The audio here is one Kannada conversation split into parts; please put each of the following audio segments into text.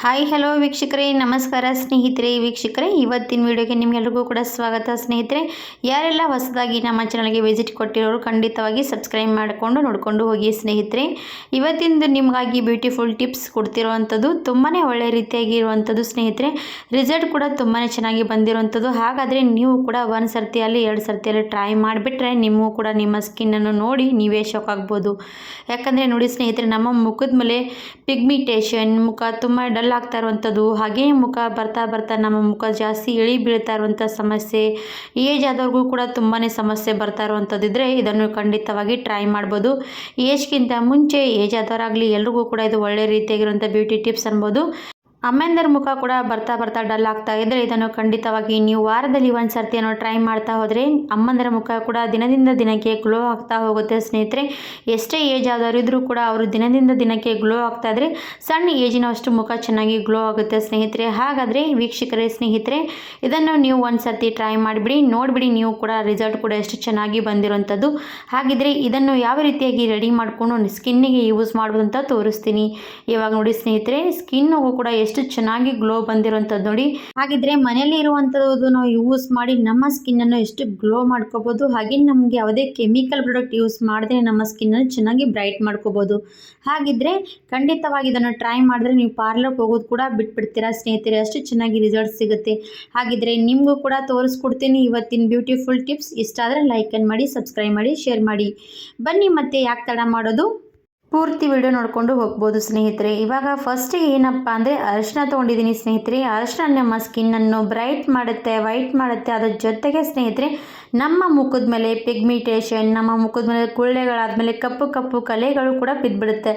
ಹಾಯ್ ಹಲೋ ವೀಕ್ಷಕರೇ, ನಮಸ್ಕಾರ ಸ್ನೇಹಿತರೆ. ವೀಕ್ಷಕರೇ, ಇವತ್ತಿನ ವಿಡಿಯೋಗೆ ನಿಮಗೆಲ್ರಿಗೂ ಕೂಡ ಸ್ವಾಗತ ಸ್ನೇಹಿತರೆ. ಯಾರೆಲ್ಲ ಹೊಸದಾಗಿ ನಮ್ಮ ಚಾನಲ್ಗೆ ವಿಸಿಟ್ ಕೊಟ್ಟಿರೋರು, ಖಂಡಿತವಾಗಿ ಸಬ್ಸ್ಕ್ರೈಬ್ ಮಾಡಿಕೊಂಡು ನೋಡಿಕೊಂಡು ಹೋಗಿ ಸ್ನೇಹಿತರೆ. ಇವತ್ತಿಂದು ನಿಮಗಾಗಿ ಬ್ಯೂಟಿಫುಲ್ ಟಿಪ್ಸ್ ಕೊಡ್ತಿರುವಂಥದ್ದು ತುಂಬಾ ಒಳ್ಳೆ ರೀತಿಯಾಗಿರುವಂಥದ್ದು ಸ್ನೇಹಿತರೆ. ರಿಸಲ್ಟ್ ಕೂಡ ತುಂಬಾ ಚೆನ್ನಾಗಿ ಬಂದಿರುವಂಥದ್ದು. ಹಾಗಾದರೆ ನೀವು ಕೂಡ ಒಂದು ಸರ್ತಿಯಲ್ಲಿ, ಎರಡು ಸರ್ತಿಯಲ್ಲಿ ಟ್ರೈ ಮಾಡಿಬಿಟ್ರೆ ನಿಮಗೂ ಕೂಡ ನಿಮ್ಮ ಸ್ಕಿನ್ನನ್ನು ನೋಡಿ ನೀವೇ ಶಾಕ್ ಆಗ್ಬೋದು. ಯಾಕಂದರೆ ನೋಡಿ ಸ್ನೇಹಿತರೆ, ನಮ್ಮ ಮುಖದ ಮೇಲೆ ಪಿಗ್ಮಿಟೇಷನ್ ಮುಖ ತುಂಬ ಡಲ್ ಆಗ್ತಾ ಇರುವಂಥದ್ದು, ಹಾಗೇ ಮುಖ ಬರ್ತಾ ಬರ್ತಾ ನಮ್ಮ ಮುಖ ಜಾಸ್ತಿ ಇಳಿ ಬೀಳ್ತಾ ಇರುವಂಥ ಸಮಸ್ಯೆ ಏಜ್ ಆದವ್ರಿಗೂ ಕೂಡ ತುಂಬಾ ಸಮಸ್ಯೆ ಬರ್ತಾ ಇರುವಂಥದ್ದಿದ್ರೆ ಇದನ್ನು ಖಂಡಿತವಾಗಿ ಟ್ರೈ ಮಾಡ್ಬೋದು. ಏಜ್ಗಿಂತ ಮುಂಚೆ ಏಜ್ ಆದವರಾಗಲಿ ಎಲ್ರಿಗೂ ಕೂಡ ಇದು ಒಳ್ಳೆ ರೀತಿಯಾಗಿರುವಂಥ ಬ್ಯೂಟಿ ಟಿಪ್ಸ್ ಅನ್ಬೋದು. ಅಮ್ಮೆಂದರ ಮುಖ ಕೂಡ ಬರ್ತಾ ಬರ್ತಾ ಡಲ್ ಆಗ್ತಾ ಇದ್ದರೆ ಇದನ್ನು ಖಂಡಿತವಾಗಿ ನೀವು ವಾರದಲ್ಲಿ ಒಂದು ಸರ್ತಿಯನ್ನು ಟ್ರೈ ಮಾಡ್ತಾ ಹೋದರೆ ಅಮ್ಮಂದರ ಮುಖ ಕೂಡ ದಿನದಿಂದ ದಿನಕ್ಕೆ ಗ್ಲೋ ಆಗ್ತಾ ಹೋಗುತ್ತೆ ಸ್ನೇಹಿತರೆ. ಎಷ್ಟೇ ಏಜ್ ಆದವರು ಇದ್ದರೂ ಕೂಡ ಅವರು ದಿನದಿಂದ ದಿನಕ್ಕೆ ಗ್ಲೋ ಆಗ್ತಾ ಇದ್ರೆ ಸಣ್ಣ ಏಜಿನಷ್ಟು ಮುಖ ಚೆನ್ನಾಗಿ ಗ್ಲೋ ಆಗುತ್ತೆ ಸ್ನೇಹಿತರೆ. ಹಾಗಾದರೆ ವೀಕ್ಷಕರೇ, ಸ್ನೇಹಿತರೆ, ಇದನ್ನು ನೀವು ಒಂದು ಸರ್ತಿ ಟ್ರೈ ಮಾಡಿಬಿಡಿ. ನೋಡಿಬಿಡಿ, ನೀವು ಕೂಡ ರಿಸಲ್ಟ್ ಕೂಡ ಎಷ್ಟು ಚೆನ್ನಾಗಿ ಬಂದಿರುವಂಥದ್ದು ಹಾಗಿದ್ರೆ ಇದನ್ನು ಯಾವ ರೀತಿಯಾಗಿ ರೆಡಿ ಮಾಡಿಕೊಂಡು ಸ್ಕಿನ್ನಿಗೆ ಯೂಸ್ ಮಾಡ್ಬೋದು ಅಂತ ತೋರಿಸ್ತೀನಿ. ಇವಾಗ ನೋಡಿ ಸ್ನೇಹಿತರೆ ಸ್ಕಿನ್ನಿಗೂ ಕೂಡ ಎಷ್ಟು ಚೆನ್ನಾಗಿ ಗ್ಲೋ ಬಂದಿರುವಂಥದ್ದು ನೋಡಿ. ಹಾಗಿದ್ರೆ ಮನೆಯಲ್ಲಿ ಇರುವಂಥದ್ದು ನಾವು ಯೂಸ್ ಮಾಡಿ ನಮ್ಮ ಸ್ಕಿನ್ನನ್ನು ಎಷ್ಟು ಗ್ಲೋ ಮಾಡ್ಕೋಬೋದು, ಹಾಗೆ ನಮಗೆ ಯಾವುದೇ ಕೆಮಿಕಲ್ ಪ್ರಾಡಕ್ಟ್ ಯೂಸ್ ಮಾಡದೆ ನಮ್ಮ ಸ್ಕಿನ್ನನ್ನು ಚೆನ್ನಾಗಿ ಬ್ರೈಟ್ ಮಾಡ್ಕೋಬೋದು. ಹಾಗಿದ್ರೆ ಖಂಡಿತವಾಗಿ ಇದನ್ನು ಟ್ರೈ ಮಾಡಿದ್ರೆ ನೀವು ಪಾರ್ಲರ್ಗೆ ಹೋಗೋದು ಕೂಡ ಬಿಟ್ಬಿಡ್ತೀರಾ ಸ್ನೇಹಿತರೆ, ಅಷ್ಟು ಚೆನ್ನಾಗಿ ರಿಸಲ್ಟ್ ಸಿಗುತ್ತೆ. ಹಾಗಿದ್ರೆ ನಿಮಗೂ ಕೂಡ ತೋರಿಸ್ಕೊಡ್ತೀನಿ ಇವತ್ತಿನ ಬ್ಯೂಟಿಫುಲ್ ಟಿಪ್ಸ್ ಇಷ್ಟ ಆದರೆ ಲೈಕ್ ಮಾಡಿ ಸಬ್ಸ್ಕ್ರೈಬ್ ಮಾಡಿ ಶೇರ್ ಮಾಡಿ. ಬನ್ನಿ ಮತ್ತೆ ಯಾಕೆ ತಡ ಮಾಡೋದು? ಪೂರ್ತಿ ವಿಡಿಯೋ ನೋಡಿಕೊಂಡು ಹೋಗ್ಬೋದು ಸ್ನೇಹಿತರೆ. ಇವಾಗ ಫಸ್ಟ್ ಏನಪ್ಪ ಅಂದರೆ ಅರಿಶಿನ ತೊಗೊಂಡಿದ್ದೀನಿ ಸ್ನೇಹಿತರೆ. ಅರಿಶಿನ ನಮ್ಮ ಸ್ಕಿನ್ನನ್ನು ಬ್ರೈಟ್ ಮಾಡುತ್ತೆ ವೈಟ್ ಮಾಡುತ್ತೆ. ಅದ್ರ ಜೊತೆಗೆ ಸ್ನೇಹಿತರೆ, ನಮ್ಮ ಮುಖದ ಮೇಲೆ ಪಿಗ್ಮಿಟೇಷನ್ ನಮ್ಮ ಮುಖದ ಮೇಲೆ ಕುಳ್ಳೆಗಳಾದಮೇಲೆ ಕಪ್ಪು ಕಪ್ಪು ಕಲೆಗಳು ಕೂಡ ಬಿದ್ದುಬಿಡುತ್ತೆ.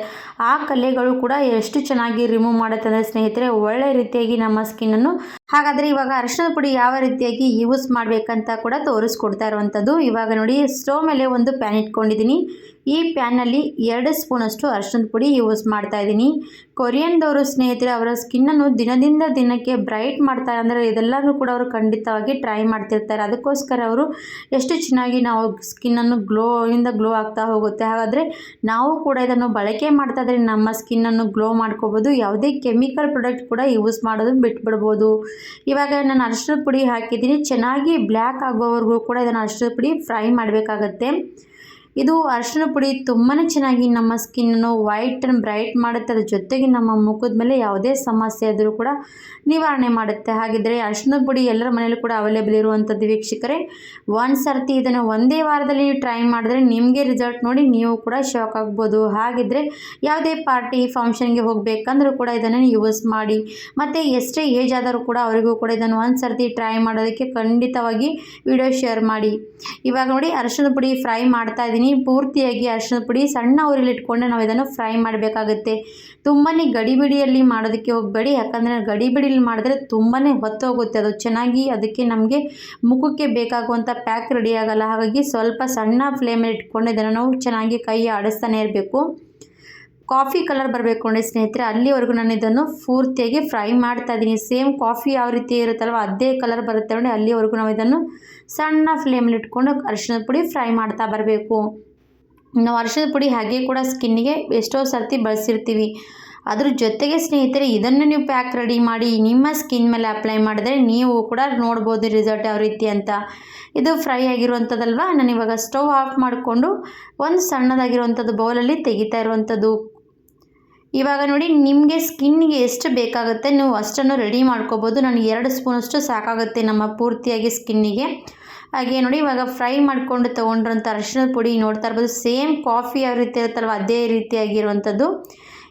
ಆ ಕಲೆಗಳು ಕೂಡ ಎಷ್ಟು ಚೆನ್ನಾಗಿ ರಿಮೂವ್ ಮಾಡುತ್ತೆ ಅಂದರೆ ಸ್ನೇಹಿತರೆ, ಒಳ್ಳೆ ರೀತಿಯಾಗಿ ನಮ್ಮ ಸ್ಕಿನ್ನನ್ನು ಹಾಗಾದರೆ ಇವಾಗ ಅರಿಶಿಣದ ಪುಡಿ ಯಾವ ರೀತಿಯಾಗಿ ಯೂಸ್ ಮಾಡಬೇಕಂತ ಕೂಡ ತೋರಿಸ್ಕೊಡ್ತಾ ಇರುವಂಥದ್ದು. ಇವಾಗ ನೋಡಿ ಸ್ಟೋವ್ ಮೇಲೆ ಒಂದು ಪ್ಯಾನ್ ಇಟ್ಕೊಂಡಿದ್ದೀನಿ. ಈ ಪ್ಯಾನಲ್ಲಿ ಎರಡು ಸ್ಪೂನಷ್ಟು ಅರಿಶಿಣದ ಪುಡಿ ಯೂಸ್ ಮಾಡ್ತಾ ಇದ್ದೀನಿ. ಕೊರಿಯನ್ದವರು ಸ್ನೇಹಿತರೆ, ಅವರ ಸ್ಕಿನ್ನನ್ನು ದಿನದಿಂದ ದಿನಕ್ಕೆ ಬ್ರೈಟ್ ಮಾಡ್ತಾರೆ. ಅಂದರೆ ಇದೆಲ್ಲರೂ ಕೂಡ ಅವರು ಖಂಡಿತವಾಗಿ ಟ್ರೈ ಮಾಡ್ತಿರ್ತಾರೆ. ಅದಕ್ಕೋಸ್ಕರ ಅವರು ಎಷ್ಟು ಚೆನ್ನಾಗಿ ನಾವು ಸ್ಕಿನ್ನನ್ನು ಗ್ಲೋ ಇಂದ ಗ್ಲೋ ಆಗ್ತಾ ಹೋಗುತ್ತೆ. ಹಾಗಾದರೆ ನಾವು ಕೂಡ ಇದನ್ನು ಬಳಕೆ ಮಾಡ್ತಾ ಇದ್ರೆ ನಮ್ಮ ಸ್ಕಿನ್ನನ್ನು ಗ್ಲೋ ಮಾಡ್ಕೋಬೋದು. ಯಾವುದೇ ಕೆಮಿಕಲ್ ಪ್ರಾಡಕ್ಟ್ ಕೂಡ ಯೂಸ್ ಮಾಡೋದನ್ನು ಬಿಟ್ಬಿಡ್ಬೋದು. ಇವಾಗ ನಾನು ಅರಿಶಿನ ಪುಡಿ ಹಾಕಿದ್ದೀನಿ. ಚೆನ್ನಾಗಿ ಬ್ಲ್ಯಾಕ್ ಆಗೋವರೆಗೂ ಕೂಡ ಇದನ್ನು ಅರಿಶಿನ ಪುಡಿ ಫ್ರೈ ಮಾಡಬೇಕಾಗತ್ತೆ. ಇದು ಅರಿಶಿನ ಪುಡಿ ತುಂಬಾ ಚೆನ್ನಾಗಿ ನಮ್ಮ ಸ್ಕಿನ್ನನ್ನು ವೈಟ್ ಆ್ಯಂಡ್ ಬ್ರೈಟ್ ಮಾಡುತ್ತೆ. ಅದ್ರ ಜೊತೆಗೆ ನಮ್ಮ ಮುಖದ ಮೇಲೆ ಯಾವುದೇ ಸಮಸ್ಯೆ ಆದರೂ ಕೂಡ ನಿವಾರಣೆ ಮಾಡುತ್ತೆ. ಹಾಗಿದ್ದರೆ ಅರ್ಶಿನದ ಪುಡಿ ಎಲ್ಲರ ಮನೇಲೂ ಕೂಡ ಅವೈಲೇಬಲ್ ಇರುವಂಥದ್ದು ವೀಕ್ಷಕರೇ, ಒಂದು ಸರ್ತಿ ಇದನ್ನು ಒಂದೇ ವಾರದಲ್ಲಿ ಟ್ರೈ ಮಾಡಿದ್ರೆ ನಿಮಗೆ ರಿಸಲ್ಟ್ ನೋಡಿ ನೀವು ಕೂಡ ಶಾಕ್ ಆಗ್ಬೋದು. ಹಾಗಿದ್ದರೆ ಯಾವುದೇ ಪಾರ್ಟಿ ಫಂಕ್ಷನ್ಗೆ ಹೋಗಬೇಕಂದ್ರೂ ಕೂಡ ಇದನ್ನು ಯೂಸ್ ಮಾಡಿ. ಮತ್ತು ಎಷ್ಟೇ ಏಜ್ ಆದರೂ ಕೂಡ ಅವರಿಗೂ ಕೂಡ ಇದನ್ನು ಒಂದು ಸರ್ತಿ ಟ್ರೈ ಮಾಡೋದಕ್ಕೆ ಖಂಡಿತವಾಗಿ ವಿಡಿಯೋ ಶೇರ್ ಮಾಡಿ. ಇವಾಗ ನೋಡಿ ಅರ್ಶಿನ ಪುಡಿ ಫ್ರೈ ಮಾಡ್ತಾ ಪೂರ್ತಿಯಾಗಿ ಅರಿಶಿನದ ಪುಡಿ ಸಣ್ಣ ಉರಿಲಿ ಇಟ್ಕೊಂಡು ನಾವು ಇದನ್ನು ಫ್ರೈ ಮಾಡಬೇಕಾಗುತ್ತೆ. ತುಂಬಾ ಗಡಿಬಿಡಿಯಲ್ಲಿ ಮಾಡೋದಕ್ಕೆ ಹೋಗಬೇಡಿ. ಯಾಕಂದರೆ ಗಡಿಬಿಡಿಯಲ್ಲಿ ಮಾಡಿದ್ರೆ ತುಂಬಾ ಹೊತ್ತೋಗುತ್ತೆ. ಅದು ಚೆನ್ನಾಗಿ ಅದಕ್ಕೆ ನಮಗೆ ಮುಖಕ್ಕೆ ಬೇಕಾಗುವಂಥ ಪ್ಯಾಕ್ ರೆಡಿ ಆಗಲ್ಲ. ಹಾಗಾಗಿ ಸ್ವಲ್ಪ ಸಣ್ಣ ಫ್ಲೇಮಲ್ಲಿ ಇಟ್ಕೊಂಡು ಇದನ್ನು ನಾವು ಚೆನ್ನಾಗಿ ಕೈ ಆಡಿಸ್ತಾನೆ ಇರಬೇಕು. ಕಾಫಿ ಕಲರ್ ಬರಬೇಕು ನೋಡಿ ಸ್ನೇಹಿತರೆ, ಅಲ್ಲಿವರೆಗೂ ನಾನು ಇದನ್ನು ಪೂರ್ತಿಯಾಗಿ ಫ್ರೈ ಮಾಡ್ತಾ ಇದ್ದೀನಿ. ಸೇಮ್ ಕಾಫಿ ಯಾವ ರೀತಿ ಇರುತ್ತಲ್ವ, ಅದೇ ಕಲರ್ ಬರುತ್ತೆ ನೋಡಿ. ಅಲ್ಲಿವರೆಗೂ ನಾವು ಇದನ್ನು ಸಣ್ಣ ಫ್ಲೇಮಲ್ಲಿ ಇಟ್ಕೊಂಡು ಅರಿಶಿಣದ ಪುಡಿ ಫ್ರೈ ಮಾಡ್ತಾ ಬರಬೇಕು. ನಾವು ಅರಿಶಿಣದ ಪುಡಿ ಹಾಗೆ ಕೂಡ ಸ್ಕಿನ್ನಿಗೆ ಎಷ್ಟೋ ಸರ್ತಿ ಬಳಸಿರ್ತೀವಿ. ಅದ್ರ ಜೊತೆಗೆ ಸ್ನೇಹಿತರೆ, ಇದನ್ನು ನೀವು ಪ್ಯಾಕ್ ರೆಡಿ ಮಾಡಿ ನಿಮ್ಮ ಸ್ಕಿನ್ ಮೇಲೆ ಅಪ್ಲೈ ಮಾಡಿದ್ರೆ ನೀವು ಕೂಡ ನೋಡ್ಬೋದು ರಿಸಲ್ಟ್ ಯಾವ ರೀತಿ ಅಂತ. ಇದು ಫ್ರೈ ಆಗಿರುವಂಥದ್ದಲ್ವ? ನಾನು ಇವಾಗ ಸ್ಟವ್ ಆಫ್ ಮಾಡಿಕೊಂಡು ಒಂದು ಸಣ್ಣದಾಗಿರುವಂಥದ್ದು ಬೌಲಲ್ಲಿ ತೆಗಿತಾ ಇರುವಂಥದ್ದು ಇವಾಗ ನೋಡಿ ನಿಮಗೆ ಸ್ಕಿನ್ಗೆ ಎಷ್ಟು ಬೇಕಾಗುತ್ತೆ ನೀವು ಅಷ್ಟನ್ನು ರೆಡಿ ಮಾಡ್ಕೋಬೋದು. ನನಗೆ ಎರಡು ಸ್ಪೂನಷ್ಟು ಸಾಕಾಗುತ್ತೆ ನಮ್ಮ ಪೂರ್ತಿಯಾಗಿ ಸ್ಕಿನ್ನಿಗೆ. ಹಾಗೆ ನೋಡಿ ಇವಾಗ ಫ್ರೈ ಮಾಡಿಕೊಂಡು ತೊಗೊಂಡ್ರಂಥ ಅರಿಶಿನ ಪುಡಿ ನೋಡ್ತಾ ಇರ್ಬೋದು. ಸೇಮ್ ಕಾಫಿ ಯಾವ ರೀತಿ ಇರುತ್ತಲ್ವ, ಅದೇ ರೀತಿಯಾಗಿರುವಂಥದ್ದು.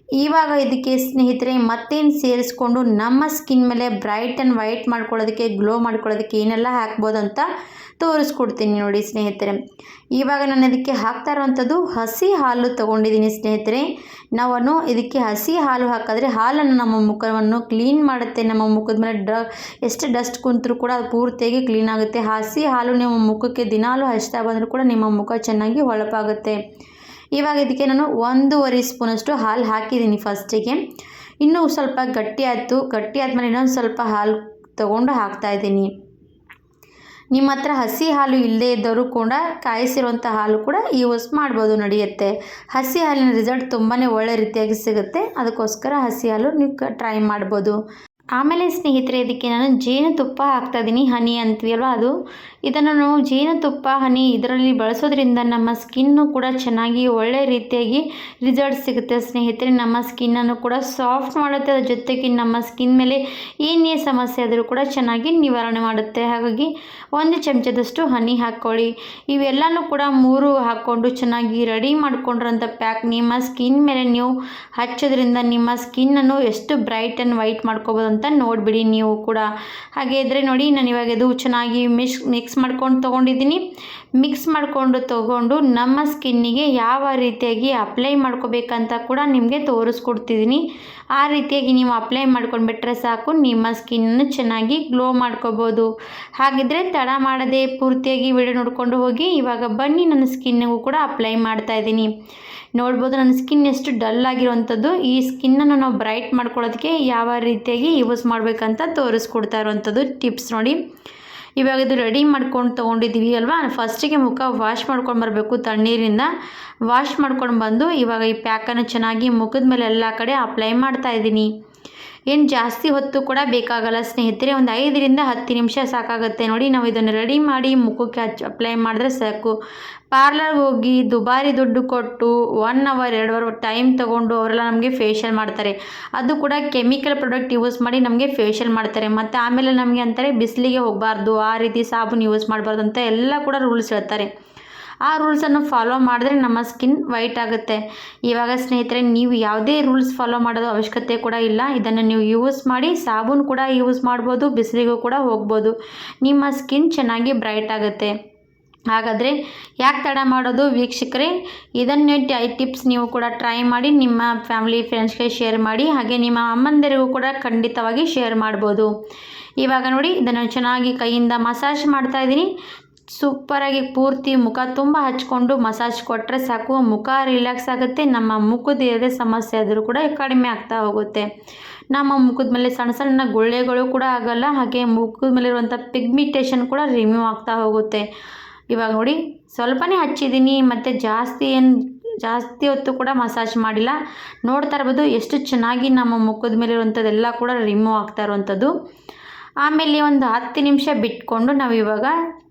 ಇವಾಗ ಇದಕ್ಕೆ ಸ್ನೇಹಿತರೆ, ಮತ್ತೇನು ಸೇರಿಸ್ಕೊಂಡು ನಮ್ಮ ಸ್ಕಿನ್ ಮೇಲೆ ಬ್ರೈಟ್ ಆ್ಯಂಡ್ ವೈಟ್ ಮಾಡ್ಕೊಳ್ಳೋದಕ್ಕೆ, ಗ್ಲೋ ಮಾಡ್ಕೊಳ್ಳೋದಕ್ಕೆ ಏನೆಲ್ಲ ಹಾಕ್ಬೋದು ಅಂತ ತೋರಿಸ್ಕೊಡ್ತೀನಿ ನೋಡಿ ಸ್ನೇಹಿತರೆ. ಇವಾಗ ನಾನು ಇದಕ್ಕೆ ಹಾಕ್ತಾ ಇರುವಂಥದ್ದು ಹಸಿ ಹಾಲು ತೊಗೊಂಡಿದ್ದೀನಿ ಸ್ನೇಹಿತರೆ. ನಾವು ಇದಕ್ಕೆ ಹಸಿ ಹಾಲು ಹಾಕಿದ್ರೆ ಹಾಲನ್ನು ನಮ್ಮ ಮುಖವನ್ನು ಕ್ಲೀನ್ ಮಾಡುತ್ತೆ. ನಮ್ಮ ಮುಖದ ಮೇಲೆ ಡ್ರ ಎಷ್ಟು ಡಸ್ಟ್ ಕುಂತರೂ ಕೂಡ ಅದು ಪೂರ್ತಿಯಾಗಿ ಕ್ಲೀನ್ ಆಗುತ್ತೆ. ಹಸಿ ಹಾಲು ನಿಮ್ಮ ಮುಖಕ್ಕೆ ದಿನಾಲು ಹಚ್ತಾ ಬಂದರೂ ಕೂಡ ನಿಮ್ಮ ಮುಖ ಚೆನ್ನಾಗಿ ಹೊಳಪಾಗುತ್ತೆ. ಇವಾಗ ಇದಕ್ಕೆ ನಾನು ಒಂದೂವರೆ ಸ್ಪೂನಷ್ಟು ಹಾಲು ಹಾಕಿದ್ದೀನಿ ಫಸ್ಟಿಗೆ. ಇನ್ನೂ ಸ್ವಲ್ಪ ಗಟ್ಟಿ ಆಯಿತು. ಗಟ್ಟಿ ಆದಮೇಲೆ ಇನ್ನೊಂದು ಸ್ವಲ್ಪ ಹಾಲು ತೊಗೊಂಡು ಹಾಕ್ತಾಯಿದ್ದೀನಿ ನಿಮ್ಮ ಹತ್ರ ಹಸಿ ಹಾಲು ಇಲ್ಲದೇ ಇದ್ದವರು ಕೂಡ ಕಾಯಿಸಿರುವಂಥ ಹಾಲು ಕೂಡ ಯೂಸ್ ಮಾಡ್ಬೋದು, ನಡೆಯುತ್ತೆ. ಹಸಿ ಹಾಲಿನ ರಿಸಲ್ಟ್ ತುಂಬಾ ಒಳ್ಳೆ ರೀತಿಯಾಗಿ ಸಿಗುತ್ತೆ. ಅದಕ್ಕೋಸ್ಕರ ಹಸಿ ಹಾಲು ನೀವು ಟ್ರೈ ಮಾಡ್ಬೋದು. ಆಮೇಲೆ ಸ್ನೇಹಿತರೆ, ಇದಕ್ಕೆ ನಾನು ಜೇನುತುಪ್ಪ ಹಾಕ್ತಾಯಿದ್ದೀನಿ ಹನಿ ಅಂತೀವಲ್ವ ಅದು? ಇದನ್ನು ನಾವು ಜೇನುತುಪ್ಪ ಹನಿ ಇದರಲ್ಲಿ ಬಳಸೋದ್ರಿಂದ ನಮ್ಮ ಸ್ಕಿನ್ನು ಕೂಡ ಚೆನ್ನಾಗಿ ಒಳ್ಳೆ ರೀತಿಯಾಗಿ ರಿಸಲ್ಟ್ ಸಿಗುತ್ತೆ ಸ್ನೇಹಿತರೆ. ನಮ್ಮ ಸ್ಕಿನ್ನನ್ನು ಕೂಡ ಸಾಫ್ಟ್ ಮಾಡುತ್ತೆ, ಅದ್ರ ಜೊತೆಗೆ ನಮ್ಮ ಸ್ಕಿನ್ ಮೇಲೆ ಏನೇ ಸಮಸ್ಯೆ ಆದರೂ ಕೂಡ ಚೆನ್ನಾಗಿ ನಿವಾರಣೆ ಮಾಡುತ್ತೆ. ಹಾಗಾಗಿ ಒಂದು ಚಮಚದಷ್ಟು ಹನಿ ಹಾಕ್ಕೊಳ್ಳಿ. ಇವೆಲ್ಲನೂ ಕೂಡ ಮೂರು ಹಾಕ್ಕೊಂಡು ಚೆನ್ನಾಗಿ ರೆಡಿ ಮಾಡ್ಕೊಂಡಿರೋಂಥ ಪ್ಯಾಕ್ ನಿಮ್ಮ ಸ್ಕಿನ್ ಮೇಲೆ ನೀವು ಹಚ್ಚೋದ್ರಿಂದ ನಿಮ್ಮ ಸ್ಕಿನ್ನನ್ನು ಎಷ್ಟು ಬ್ರೈಟ್ ಆ್ಯಂಡ್ ವೈಟ್ ಮಾಡ್ಕೋಬೋದು ಅಂತ ನೋಡಿಬಿಡಿ ನೀವು ಕೂಡ. ಹಾಗೆ ಇದ್ದರೆ ನೋಡಿ, ನಾನು ಇವಾಗ ಇದು ಚೆನ್ನಾಗಿ ಮಿಕ್ಸ್ ಮಿಕ್ಸ್ ಮಾಡ್ಕೊಂಡು ತೊಗೊಂಡಿದ್ದೀನಿ. ಮಿಕ್ಸ್ ಮಾಡಿಕೊಂಡು ತಗೊಂಡು ನಮ್ಮ ಸ್ಕಿನ್ನಿಗೆ ಯಾವ ರೀತಿಯಾಗಿ ಅಪ್ಲೈ ಮಾಡ್ಕೋಬೇಕಂತ ಕೂಡ ನಿಮಗೆ ತೋರಿಸ್ಕೊಡ್ತಿದ್ದೀನಿ. ಆ ರೀತಿಯಾಗಿ ನೀವು ಅಪ್ಲೈ ಮಾಡ್ಕೊಂಡ್ಬಿಟ್ರೆ ಸಾಕು, ನಿಮ್ಮ ಸ್ಕಿನ್ನನ್ನು ಚೆನ್ನಾಗಿ ಗ್ಲೋ ಮಾಡ್ಕೋಬೋದು. ಹಾಗಿದ್ರೆ ತಡ ಮಾಡದೆ ಪೂರ್ತಿಯಾಗಿ ವಿಡಿಯೋ ನೋಡಿಕೊಂಡು ಹೋಗಿ, ಇವಾಗ ಬನ್ನಿ ನನ್ನ ಸ್ಕಿನ್ನಿಗೂ ಕೂಡ ಅಪ್ಲೈ ಮಾಡ್ತಾ ಇದ್ದೀನಿ. ನೋಡ್ಬೋದು ನನ್ನ ಸ್ಕಿನ್ ಎಷ್ಟು ಡಲ್ ಆಗಿರುವಂಥದ್ದು, ಈ ಸ್ಕಿನ್ನನ್ನು ನಾವು ಬ್ರೈಟ್ ಮಾಡ್ಕೊಳ್ಳೋದಕ್ಕೆ ಯಾವ ರೀತಿಯಾಗಿ ಯೂಸ್ ಮಾಡಬೇಕಂತ ತೋರಿಸ್ಕೊಡ್ತಾ ಇರುವಂಥದ್ದು ಟಿಪ್ಸ್ ನೋಡಿ. ಇವಾಗ ಇದು ರೆಡಿ ಮಾಡ್ಕೊಂಡು ತೊಗೊಂಡಿದ್ದೀವಿ ಅಲ್ವಾ? ಫಸ್ಟಿಗೆ ಮುಖ ವಾಶ್ ಮಾಡ್ಕೊಂಡು ಬರಬೇಕು ತಣ್ಣೀರಿಂದ. ವಾಶ್ ಮಾಡ್ಕೊಂಡು ಬಂದು ಇವಾಗ ಈ ಪ್ಯಾಕನ್ನು ಚೆನ್ನಾಗಿ ಮುಖದ ಮೇಲೆ ಎಲ್ಲ ಕಡೆ ಅಪ್ಲೈ ಮಾಡ್ತಾ ಇದ್ದೀನಿ. ಏನು ಜಾಸ್ತಿ ಹೊತ್ತು ಕೂಡ ಬೇಕಾಗಲ್ಲ ಸ್ನೇಹಿತರೆ. ಒಂದು ಐದರಿಂದ ಹತ್ತು ನಿಮಿಷ ಸಾಕಾಗುತ್ತೆ ನೋಡಿ. ನಾವು ಇದನ್ನು ರೆಡಿ ಮಾಡಿ ಮುಖಕ್ಕೆ ಹಚ್ಚಿ ಅಪ್ಲೈ ಮಾಡಿದ್ರೆ ಸಾಕು. ಪಾರ್ಲರ್ಗೆ ಹೋಗಿ ದುಬಾರಿ ದುಡ್ಡು ಕೊಟ್ಟು ಒನ್ ಅವರ್ ಎರಡು ಅವರ್ ಟೈಮ್ ತೊಗೊಂಡು ಅವರೆಲ್ಲ ನಮಗೆ ಫೇಶಿಯಲ್ ಮಾಡ್ತಾರೆ. ಅದು ಕೂಡ ಕೆಮಿಕಲ್ ಪ್ರಾಡಕ್ಟ್ ಯೂಸ್ ಮಾಡಿ ನಮಗೆ ಫೇಶಿಯಲ್ ಮಾಡ್ತಾರೆ. ಮತ್ತು ಆಮೇಲೆ ನಮಗೆ ಅಂತಾರೆ, ಬಿಸಿಲಿಗೆ ಹೋಗಬಾರ್ದು, ಆ ರೀತಿ ಸಾಬೂನು ಯೂಸ್ ಮಾಡಬಾರ್ದು ಅಂತ ಎಲ್ಲ ಕೂಡ ರೂಲ್ಸ್ ಹೇಳ್ತಾರೆ. ಆ ರೂಲ್ಸನ್ನು ಫಾಲೋ ಮಾಡಿದ್ರೆ ನಮ್ಮ ಸ್ಕಿನ್ ವೈಟ್ ಆಗುತ್ತೆ. ಇವಾಗ ಸ್ನೇಹಿತರೆ, ನೀವು ಯಾವುದೇ ರೂಲ್ಸ್ ಫಾಲೋ ಮಾಡೋದು ಅವಶ್ಯಕತೆ ಕೂಡ ಇಲ್ಲ. ಇದನ್ನು ನೀವು ಯೂಸ್ ಮಾಡಿ, ಸಾಬೂನು ಕೂಡ ಯೂಸ್ ಮಾಡ್ಬೋದು, ಬಿಸಿಲಿಗೂ ಕೂಡ ಹೋಗ್ಬೋದು. ನಿಮ್ಮ ಸ್ಕಿನ್ ಚೆನ್ನಾಗಿ ಬ್ರೈಟ್ ಆಗುತ್ತೆ. ಹಾಗಾದರೆ ಯಾಕೆ ತಡ ಮಾಡೋದು ವೀಕ್ಷಕರೇ? ಇದನ್ನೇ ಐ ಟಿಪ್ಸ್ ನೀವು ಕೂಡ ಟ್ರೈ ಮಾಡಿ, ನಿಮ್ಮ ಫ್ಯಾಮಿಲಿ ಫ್ರೆಂಡ್ಸ್ಗೆ ಶೇರ್ ಮಾಡಿ, ಹಾಗೆ ನಿಮ್ಮ ಅಮ್ಮಂದಿರಿಗೂ ಕೂಡ ಖಂಡಿತವಾಗಿ ಶೇರ್ ಮಾಡ್ಬೋದು. ಇವಾಗ ನೋಡಿ, ಇದನ್ನು ಚೆನ್ನಾಗಿ ಕೈಯಿಂದ ಮಸಾಜ್ ಮಾಡ್ತಾ ಇದ್ದೀನಿ. ಸೂಪರಾಗಿ ಪೂರ್ತಿ ಮುಖ ತುಂಬ ಹಚ್ಕೊಂಡು ಮಸಾಜ್ ಕೊಟ್ಟರೆ ಸಾಕು. ಮುಖ ರಿಲ್ಯಾಕ್ಸ್ ಆಗುತ್ತೆ. ನಮ್ಮ ಮುಖದ ಯಾವುದೇ ಸಮಸ್ಯೆ ಆದರೂ ಕೂಡ ಕಡಿಮೆ ಆಗ್ತಾ ಹೋಗುತ್ತೆ. ನಮ್ಮ ಮುಖದ ಮೇಲೆ ಸಣ್ಣ ಸಣ್ಣ ಗುಳ್ಳೆಗಳು ಕೂಡ ಆಗಲ್ಲ. ಹಾಗೆ ಮುಖದ ಮೇಲಿರುವಂಥ ಪಿಗ್ಮಿಟೇಷನ್ ಕೂಡ ರಿಮೂವ್ ಆಗ್ತಾ ಹೋಗುತ್ತೆ. ಇವಾಗ ನೋಡಿ, ಸ್ವಲ್ಪನೇ ಹಚ್ಚಿದ್ದೀನಿ. ಮತ್ತು ಜಾಸ್ತಿ ಏನು, ಜಾಸ್ತಿ ಹೊತ್ತು ಕೂಡ ಮಸಾಜ್ ಮಾಡಿಲ್ಲ. ನೋಡ್ತಾ ಇರ್ಬೋದು ಎಷ್ಟು ಚೆನ್ನಾಗಿ ನಮ್ಮ ಮುಖದ ಮೇಲಿರುವಂಥದ್ದೆಲ್ಲ ಕೂಡ ರಿಮೂವ್ ಆಗ್ತಾ ಇರುವಂಥದ್ದು. ಆಮೇಲೆ ಒಂದು ಹತ್ತು ನಿಮಿಷ ಬಿಟ್ಕೊಂಡು ನಾವು ಇವಾಗ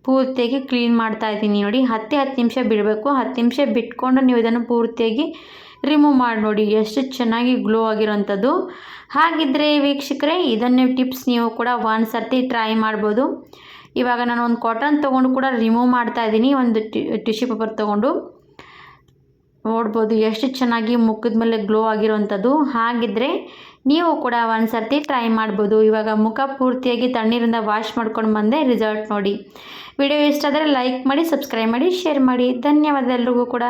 ಪೂರ್ತಿಯಾಗಿ ಕ್ಲೀನ್ ಮಾಡ್ತಾ ಇದ್ದೀನಿ ನೋಡಿ. ಹತ್ತೇ ಹತ್ತು ನಿಮಿಷ ಬಿಡಬೇಕು. ಹತ್ತು ನಿಮಿಷ ಬಿಟ್ಕೊಂಡು ನೀವು ಇದನ್ನು ಪೂರ್ತಿಯಾಗಿ ರಿಮೂವ್ ಮಾಡಿ ನೋಡಿ. ಎಷ್ಟು ಚೆನ್ನಾಗಿ ಗ್ಲೋ ಆಗಿರೋಂಥದ್ದು. ಹಾಗಿದ್ದರೆ ವೀಕ್ಷಕರೇ, ಇದನ್ನೇ ಟಿಪ್ಸ್ ನೀವು ಕೂಡ ಒಂದು ಸರ್ತಿ ಟ್ರೈ ಮಾಡ್ಬೋದು. ಇವಾಗ ನಾನು ಒಂದು ಕಾಟನ್ ತೊಗೊಂಡು ಕೂಡ ರಿಮೂವ್ ಮಾಡ್ತಾ ಇದ್ದೀನಿ. ಒಂದು ಟಿಶ್ಯೂ ಪೇಪರ್ ತೊಗೊಂಡು. ನೋಡ್ಬೋದು ಎಷ್ಟು ಚೆನ್ನಾಗಿ ಮುಖದ ಮೇಲೆ ಗ್ಲೋ ಆಗಿರೋವಂಥದ್ದು ಹಾಗಿದ್ದರೆ ನೀವು ಕೂಡ ಒಂದ್ಸರ್ತಿ ಟ್ರೈ ಮಾಡ್ಬೋದು. ಇವಾಗ ಮುಖ ಪೂರ್ತಿಯಾಗಿ ತಣ್ಣೀರಿಂದ ವಾಶ್ ಮಾಡ್ಕೊಂಡು ಬಂದೆ ರಿಸಲ್ಟ್ ನೋಡಿ. ವಿಡಿಯೋ ಇಷ್ಟ ಆದರೆ ಲೈಕ್ ಮಾಡಿ ಸಬ್ಸ್ಕ್ರೈಬ್ ಮಾಡಿ ಶೇರ್ ಮಾಡಿ. ಧನ್ಯವಾದ ಎಲ್ರಿಗೂ ಕೂಡ.